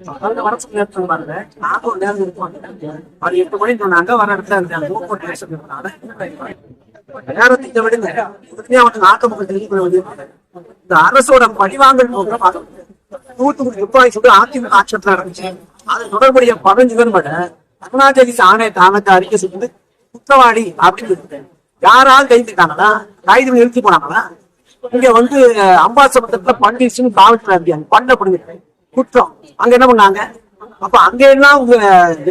அவங்க வர சொல்லி பாருங்க. நாங்க ஒரு நேரம் எட்டு மணி சொன்னாங்க வர இடத்துல இருந்தாங்க மூக்கோட்டை ரேஷன் இருந்தனால நேரத்தை விடுங்க உடனே அவனுக்கு நாக்கமுக தெரிவிக்கிறது இந்த அரசோட பழிவாங்கல் நோக்கம் தூத்துக்குடி துப்பாக்கி சுட்டு அதிமுக ஆட்சத்தில் நடந்துச்சு அது தொடர்புடைய பதினஞ்சு பேர் மட்டும் அருணாச்சலி ஆணைய தாமத்தை அறிக்கை சொல்லி குற்றவாளி அப்படின்னு யாராவது கைதுட்டாங்களா கைது நிறுத்தி போனாங்களா? இங்க வந்து அம்பாசமுத்திரத்துல பண்டிஷன் காவல்துறை அதிகாரி பண்ண பிடிங்க குற்றம். அங்க என்ன பண்ணாங்க? அப்ப அங்க எல்லாம் உங்க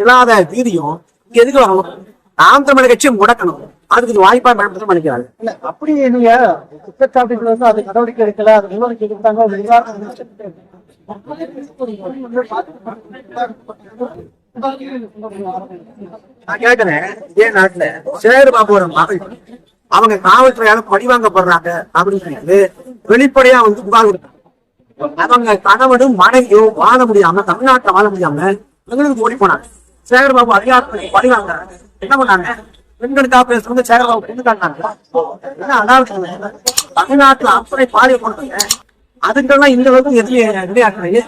இல்லாத வீதியும் இங்க எதுக்கு வரணும் நாம் தமிழ் கட்சியை முடக்கணும். அதுக்கு இது வாய்ப்பா பயன்படுத்த நினைக்கிறாங்க அப்படி நீங்க குற்றச்சாட்டுகள் வந்து அது நடவடிக்கை எடுக்கல அது அது விசாரணை நான் கேட்கிறேன் இதே நாட்டுல? சேர் பாபுவோட மகள். அவங்க காவல்துறையால பழிவாங்கப்படுறாங்க அப்படின்னு வெளிப்படையா வந்து புகார் கொடுத்தாங்க. அவங்க கணவனும் மனைவியும் வாழ முடியாம தமிழ்நாட்டுல வாழ முடியாம பெங்களுக்கு ஓடி போனாங்க. சேகர்பாபு பாபு படி வாங்குறாங்க. என்ன பண்ணாங்க? பெண்களுக்காக பேசுறது சேகர்பாபு பெண்ணு காட்டினாங்க என்ன அதாவது தமிழ்நாட்டுல அப்படி பாலியல் கொடுத்தாங்க அதுக்கெல்லாம் இந்த அளவுக்கு எதுவும் விளையாடுறது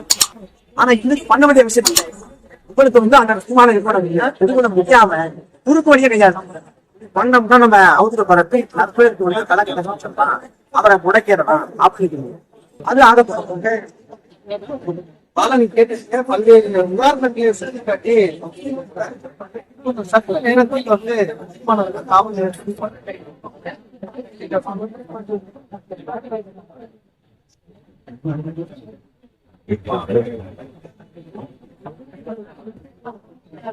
ஆனா இதுக்கு பண்ண வேண்டிய விஷயம் இல்லை. உங்களுக்கு வந்து அந்த சுமான கூட இதுக்குள்ள முடியாம குறுக்கு வழியே கையாளணும் பண்ணம் தான் நம்ம அவுத்துல பரப்பி நற்பேருக்கு வந்து கலக்கத்தான் சொல்லலாம் அவரை முடக்கிறதா அப்படின்னு அது ஆக பலன் கேட்டு பல்வேறு உதாரணங்களை சொல்லி காட்டி சட்ட நேரத்தில் வந்து காவல் நிலையத்தில்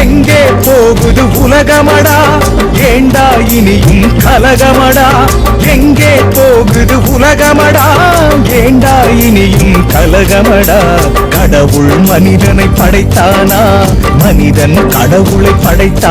எங்கே போகுது உலகமடா? ஏண்டா இனியும் கலகமடா? எங்கே போகுது உலகமடா? ஏண்டா இனியும் கலகமடா? கடவுள் மனிதனை படைத்தானா? மனிதன் கடவுளை படைத்தான்